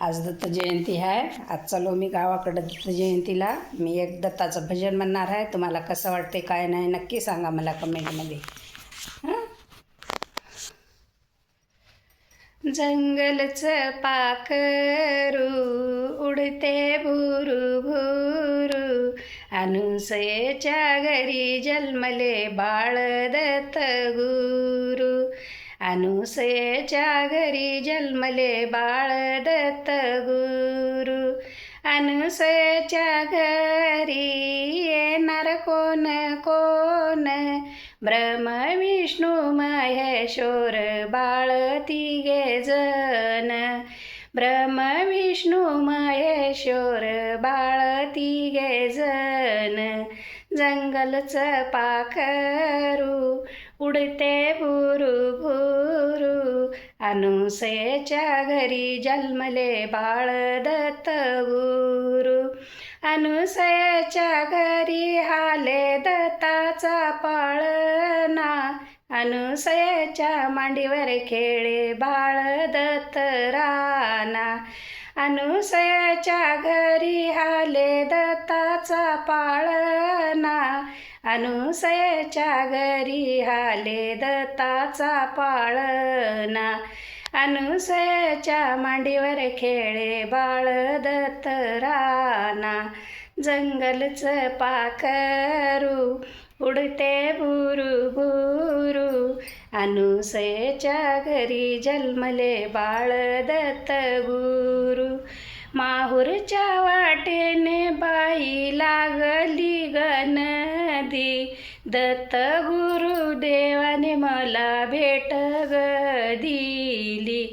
आज दत्त जयंती आहे. आज चालू मी गावाकडं दत्त जयंतीला. मी एक दत्ताचं भजन म्हणणार आहे. तुम्हाला कसं वाटते काय नाही नक्की सांगा मला कमेंटमध्ये. जंगलचं पाखरू उडते भुरू भुरू. अनुसयेच्या घरी जन्मले बाळ दत्त गुरु. अनुसयेच्या घरी जन्मले बाळ दत्त गुरु अनुसयेच्या घरी येणार कोण कोण ब्रह्म विष्णू महेश्वर बाळ तिघे जन ब्रह्म विष्णू महेश्वर बाळ तिघे जन जंगलचं पाखरू उडते भुरू भुरू। अनुसयेच्या घरी जन्मले बाळ दत्त गुरु अनुसयाच्या घरी हाले दत्ताचा पाळणा। अनुसयाच्या मांडीवर खेळे बाळ दत्त राना अनुसयाच्या घरी हाले दत्ताचा पाळणा। अनुसयाच्या घरी हाले दत्ताचा पाळणा. अनुसयाच्या मांडीवर खेळे बाळ दत्त राना जंगलचं पाखरू उडते भुरू भुरू अनुसयाच्या घरी जन्मले बाळ दत्त गुरु माहूरच्या वाटेने बाई लागली गनदी दत्त गुरुदेवाने मला भेट ग दिली.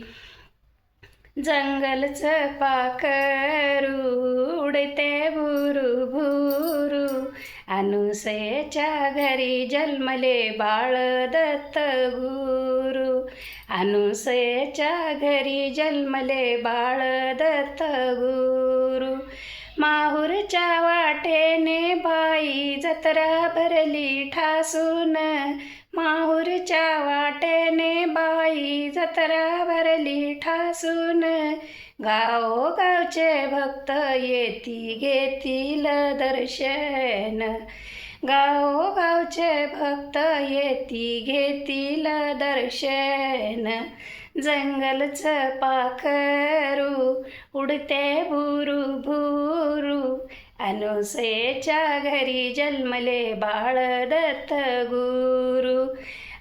जंगलचं पाखरू उडते भुरू भुरू अनुसयेच्या घरी जन्मले बाळ दत्त गुरु अनुसयेच्या घरी जन्मले बाळ दत्त गुरु माहूरच्या वाटेने बाई जत्रा भरली ठासून माहूरच्या वाटेने बाई जत्रा भरली ठासून. गावोगावचे भक्त येती घेतील दर्शन. गावोगावचे भक्त येती घेतील दर्शन. जंगलचं पाखरू उडते भुरू भुरू अनुसेच्या घरी जन्मले बाळ दत्त गुरु.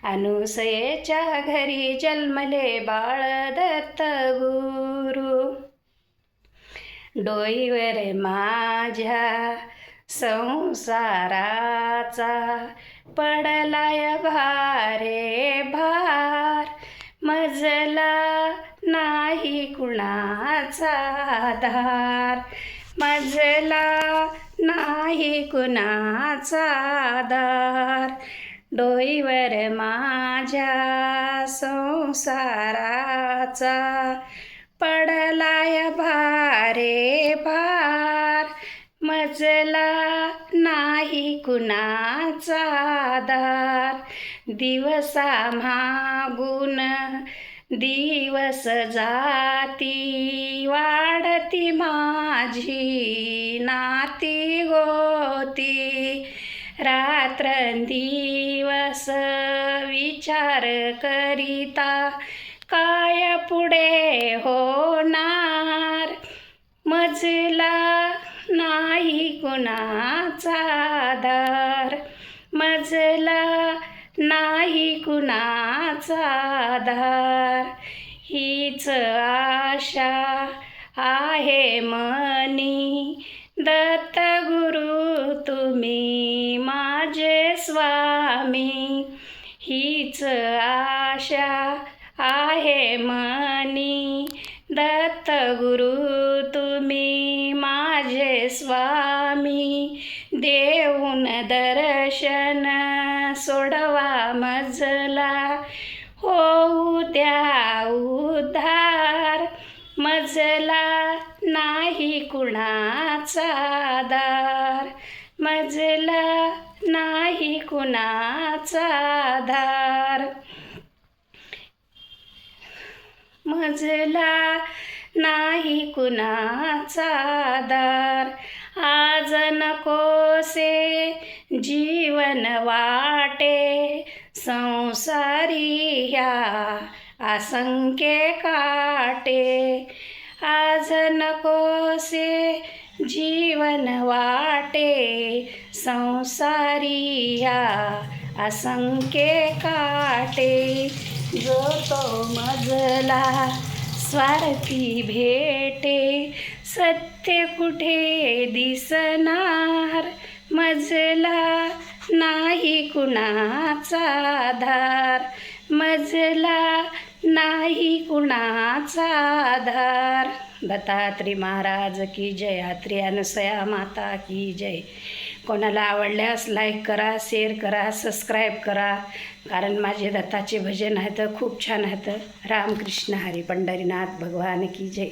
अनुसयेच्या घरी जन्मले बाळ दत्त गुरु. डोईवर माझ्या संसाराचा पडलाय भारे भार. मजला नाही कुणाचा धार. मजला नाही कुणाचा दार डोईवर माझ्या संसाराचा पडलाय भारे भार. मजला नाही कुणाचा दार दिवसा मागून दिवस जाती वाढती माझी नाती गोती. रात्र दिवस विचार करिता काय पुढे होणार? मजला नाही कुणाचा कुणाचा आधार. हीच आशा आहे मनी. दत्त गुरु तुम्ही माझे स्वामी. हीच आशा आहे मनी. दत्त गुरु तुम्ही माझे स्वामी. देऊन दर्शन सोडवा मजला. त्या द्या उद्धार. मजला नाही कुणाचा दार. मजला नाही कुणाचा दार. मजला नाही कुणाचा आधार आज नकोसे जीवन वाटे. संसारी ह्या असंख्य काटे आज नकोसे जीवन वाटे संसारिया असंख्य काटे. जो तो मजला स्वार्थी भेटे सत्य कुठे दिसणार? मजला नाही कुणाचा आधार? मजला नाही कुणाचा आधार. दत्तात्री महाराज की जय. आत्री अनुसया माता की जय. कोणाला आवडल्यास लाईक करा शेअर करा सबस्क्राईब करा. कारण माझे दत्ताचे भजन आहेत खूप छान आहेत. रामकृष्ण हरी पंढरीनाथ भगवान की जय.